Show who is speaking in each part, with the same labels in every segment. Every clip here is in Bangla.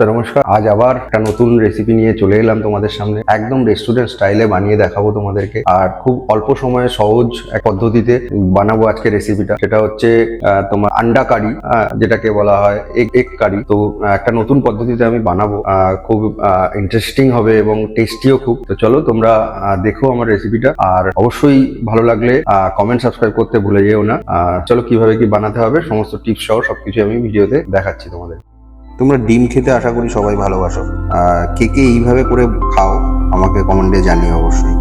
Speaker 1: নমস্কার, আজ আবার একটা নতুন রেসিপি নিয়ে চলে এলাম তোমাদের সামনে। একদম রেস্টুরেন্ট স্টাইলে বানিয়ে দেখাবো তোমাদেরকে। আর খুব অল্প সময়ে সহজ এক পদ্ধতিতে বানাবো আজকে রেসিপিটা সেটা হচ্ছে তোমার আন্ডা কারি যেটাকে বলা হয় এগ এগ কারি তো একটা নতুন পদ্ধতিতে আমি বানাবো। খুব ইন্টারেস্টিং হবে এবং টেস্টিও খুব। তো চলো তোমরা দেখো আমার রেসিপিটা আর অবশ্যই ভালো লাগলে কমেন্ট সাবস্ক্রাইব করতে ভুলে যেও না। চলো কীভাবে কি বানাতে হবে, সমস্ত টিপস সহ সবকিছু আমি ভিডিওতে দেখাচ্ছি তোমাদের। তোমরা ডিম খেতে আশা করি সবাই ভালোবাসো। কে কে এইভাবে করে খাও, আমাকে কমেন্টে জানিও অবশ্যই।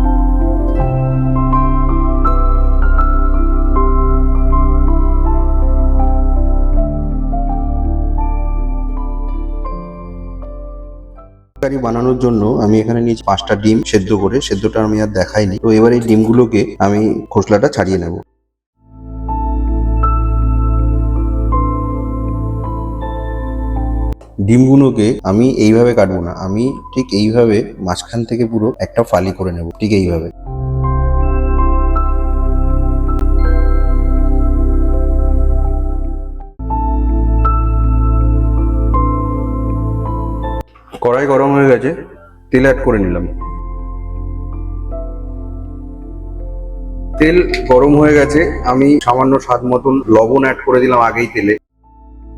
Speaker 1: তরকারি বানানোর জন্য আমি এখানে নিয়েছি পাঁচটা ডিম সেদ্ধ করে, সেদ্ধটা আমি আর দেখাইনি। তো এবার এই ডিমগুলোকে আমি খোসলাটা ছাড়িয়ে নেব। ডিমগুলোকে আমি এইভাবে কাটবো না। আমি ঠিক এইভাবে মাঝখান থেকে পুরো একটা ফালি করে নেব, ঠিক এইভাবে। কড়াই গরম হয়ে গেছে, তেল অ্যাড করে নিলাম। তেল গরম হয়ে গেছে, আমি সামান্য স্বাদ মতন লবণ অ্যাড করে দিলাম আগেই তেলে।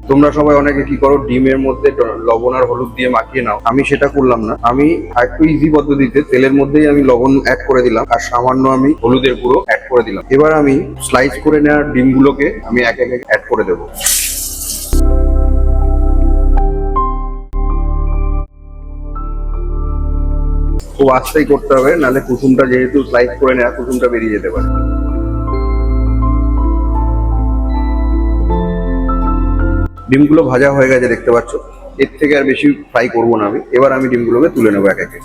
Speaker 1: তোমরা সবাই অনেকে কি করো, ডিমের মধ্যে লবণ আর হলুদ দিয়ে মাখিয়ে নাও। আমি সেটা করলাম না। আমি একটু ইজি পদ্ধতিতে তেলের মধ্যেই আমি লবণ অ্যাড করে দিলাম আর সামান্য আমি হলুদের গুঁড়ো অ্যাড করে দিলাম। এবার আমি স্লাইস করে নেওয়া ডিমগুলোকে আমি এক এক অ্যাড করে দেবো। খুব আস্তেই করতে হবে, নাহলে কুসুমটা যেহেতু স্লাইস করে নেওয়া কুসুমটা বেরিয়ে যেতে পারে। ডিমগুলো ভাজা হয়ে গেছে, দেখতে পাচ্ছ? এর থেকে আর বেশি ফ্রাই করব না আমি। এবার আমি ডিমগুলোকে তুলে নেব এক একে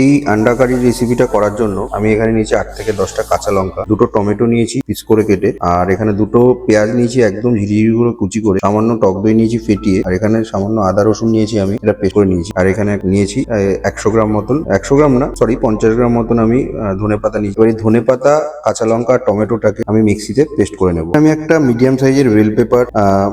Speaker 1: এই আন্ডা কারি রেসিপিটা করার জন্য আমি এখানে নিয়েছি আট থেকে দশটা কাঁচা লঙ্কা, দুটো টমেটো নিয়েছি পিস করে কেটে, আর এখানে দুটো পেঁয়াজ নিয়েছি একদম ঝিরিঝিরি করে কুচি করে, সামান্য টক দই নিয়েছি ফেটিয়ে, আর এখানে সামান্য আদা রসুন নিয়েছি আমি, এটা পেস্ট করে নিয়েছি, আর এখানে নিয়েছি একশো গ্রাম মতন, একশো গ্রাম না সরি পঞ্চাশ গ্রাম মতন আমি ধনে পাতা নিয়েছি। এবার এই ধনে পাতা, কাঁচা লঙ্কা আর টমেটোটাকে আমি মিক্সিতে পেস্ট করে নেব। আমি একটা মিডিয়াম সাইজের বেল পেপার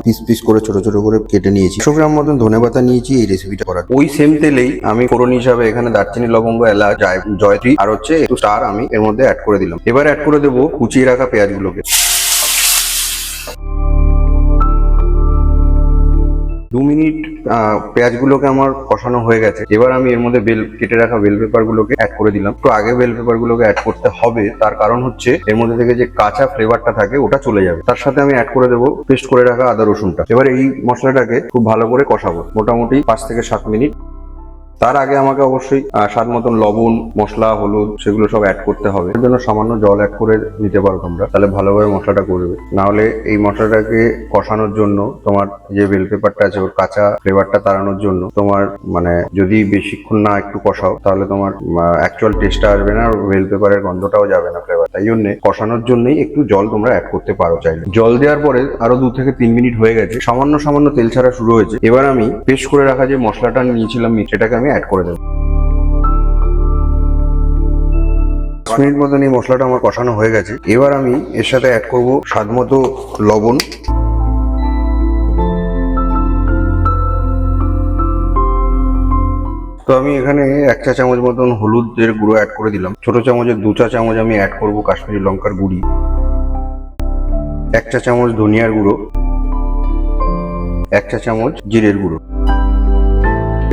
Speaker 1: পিস পিস করে ছোট ছোট করে কেটে নিয়েছি। একশো গ্রাম মতন ধনে পাতা নিয়েছি এই রেসিপিটা করার ওই সেম তেলেই আমি ফোড়ন হিসাবে এখানে দারচিনি লবঙ্গ এলাচ জয়- জয়ত্রী। আর হচ্ছে একটু স্টার আমি এর মধ্যে অ্যাড করে দিলাম। এবার অ্যাড করে দেবো কুচিয়ে রাখা পেঁয়াজগুলোকে। দু মিনিট পেঁয়াজগুলোকে আমার কষানো হয়ে গেছে। এবার আমি এর মধ্যে বেল কেটে রাখা বেল পেপার গুলোকে অ্যাড করে দিলাম। তো আগে বেল পেপার গুলোকে অ্যাড করতে হবে, তার কারণ হচ্ছে এর মধ্যে থেকে যে কাঁচা ফ্লেভারটা থাকে, ওটা চলে যাবে। তার সাথে আমি অ্যাড করে দেবো পেস্ট করে রাখা আদা রসুনটা। এবার এই মশলাটাকে খুব ভালো করে কষাবো, মোটামুটি পাঁচ থেকে সাত মিনিট। তার আগে আমাকে অবশ্যই স্বাদ মতন লবণ, মশলা, হলুদ, সেগুলো সব অ্যাড করতে হবে। এর জন্য সামান্য জল অ্যাড করে নিতে পারো তোমরা। তাহলে ভালোভাবে মশলাটা করবে না হলে এই মশলাটাকে কষানোর জন্য তোমার যে বেল পেপারটা আছে, ওর কাঁচা ফ্লেভারটা তাড়ানোর জন্য তোমার মানে যদি বেশিক্ষণ না একটু কষাও, তাহলে তোমার অ্যাকচুয়াল টেস্টটা আসবে না আর বেল পেপারের গন্ধটাও যাবে না ফ্লেভার তাই জন্য কষানোর জন্যই একটু জল তোমরা অ্যাড করতে পারো চাইলে। জল দেওয়ার পরে আরও দু থেকে তিন মিনিট হয়ে গেছে। সামান্য সামান্য তেল ছাড়া শুরু হয়েছে। এবার আমি পেস্ট করে রাখা যে মশলাটা নিয়েছিলাম, সেটাকে আমি অ্যাড করে দেবো। পাঁচ মিনিট মতন এই মশলাটা আমার কষানো হয়ে গেছে। এবার আমি এর সাথে অ্যাড করব স্বাদ মতো লবণ। তো আমি এখানে এক চা চামচ মতন হলুদের গুঁড়ো অ্যাড করে দিলাম। ছোট চামচের দু চা চামচ আমি অ্যাড করব কাশ্মীরি লঙ্কার গুঁড়ি। এক চা চামচ ধনিয়ার গুঁড়ো। এক চা চামচ জিরের গুঁড়ো।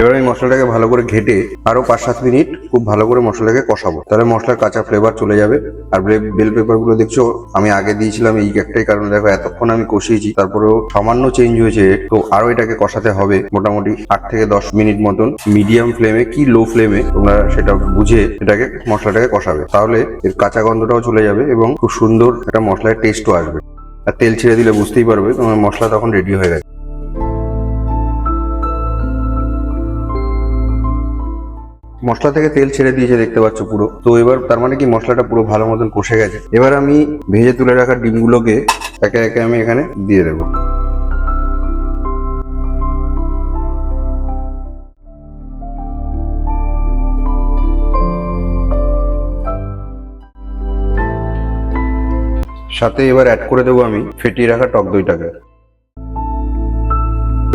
Speaker 1: এবার আমি মশলাটাকে ভালো করে ঘেটে আরও পাঁচ সাত মিনিট খুব ভালো করে মশলাটাকে কষাবো। তাহলে মশলার কাঁচা ফ্লেভার চলে যাবে। আর বেল পেপারগুলো দেখছ, আমি আগে দিয়েছিলাম এই একটাই কারণে, দেখো এতক্ষণ আমি কষিয়েছি, তারপরেও সামান্য চেঞ্জ হয়েছে, তো আরও এটাকে কষাতে হবে মোটামুটি আট থেকে দশ মিনিট মতন। মিডিয়াম ফ্লেমে কি লো ফ্লেমে তোমরা সেটা বুঝে এটাকে, মশলাটাকে কষাবে। তাহলে এর কাঁচা গন্ধটাও চলে যাবে এবং খুব সুন্দর একটা মশলার টেস্টও আসবে। আর তেল ছেড়ে দিলে বুঝতেই পারবে, তোমার মশলা তখন রেডি হয়ে গেছে। মশলা থেকে তেল ছেড়ে দিয়েছে, দেখতে পাচ্ছ পুরো। তো এবার তার মানে কি মশলাটা পুরো ভালো মতন কষে গেছে। এবার আমি ভেজে তুলে রাখা ডিমগুলোকে একে একে আমি এখানে দিয়ে দেবো। সাথে এবার অ্যাড করে দেবো আমি ফেটিয়ে রাখা টক দইটাকে।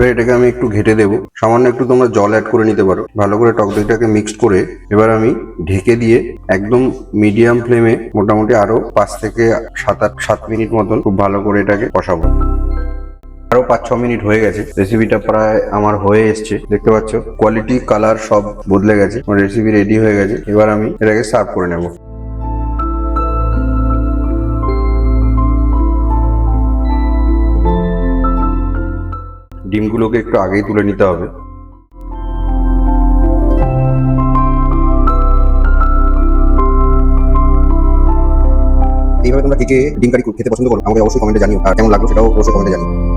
Speaker 1: এবার এটাকে আমি একটু ঘেটে দেবো। সামান্য একটু তোমরা জল অ্যাড করে নিতে পারো। ভালো করে টক দইটাকে মিক্সড করে এবার আমি ঢেকে দিয়ে একদম মিডিয়াম ফ্লেমে মোটামুটি আরও পাঁচ থেকে সাত আট, সাত মিনিট মতন খুব ভালো করে এটাকে কষাবো। আরও পাঁচ, ছ মিনিট হয়ে গেছে। রেসিপিটা প্রায় আমার হয়ে এসছে। দেখতে পাচ্ছ? কোয়ালিটি কালার সব বদলে গেছে। রেসিপি রেডি হয়ে গেছে। এবার আমি এটাকে সার্ভ করে নেব। ডিমগুলোকে একটু আগেই তুলে নিতে হবে।
Speaker 2: এইভাবে তোমরা কে কে ডিম কারি খেতে পছন্দ করো, আমাকে অবশ্যই কমেন্টে জানিও, আর কেমন লাগল সেটাও অবশ্যই কমেন্টে জানিও।